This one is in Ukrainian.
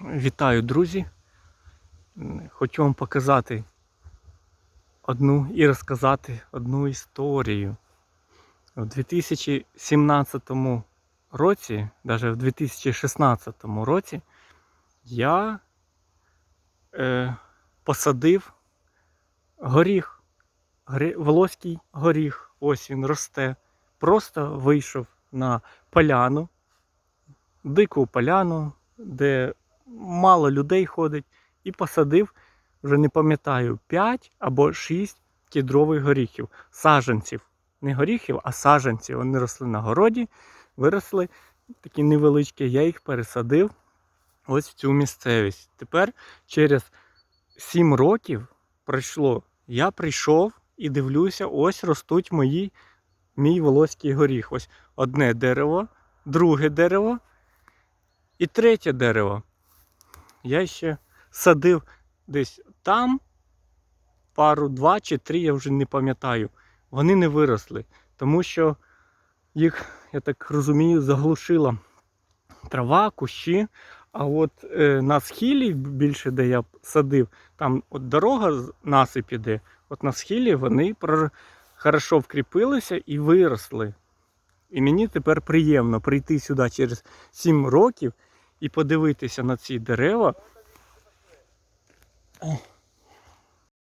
Вітаю, друзі! Хочу вам показати одну і розказати одну історію. У 2017 році, навіть в 2016 році, я е, посадив горіх, волоський горіх. Ось він росте. Просто вийшов на поляну, дику поляну, де мало людей ходить, і посадив, вже не пам'ятаю, 5 або 6 кедрових горіхів, саджанців. Не горіхів, а саджанців. Вони росли на городі, виросли такі невеличкі. Я їх пересадив ось в цю місцевість. Тепер через 7 років пройшло. Я прийшов і дивлюся, ось ростуть мої, мій волоський горіх. Ось одне дерево, друге дерево і третє дерево. Я ще садив десь там пару, два чи три, я вже не пам'ятаю. Вони не виросли, тому що їх, я так розумію, заглушила трава, кущі. А от е, на схилі, більше де я садив, там от дорога насип іде, от на схилі вони прор- хорошо вкріпилися і виросли. І мені тепер приємно прийти сюди через 7 років і подивитися на ці дерева.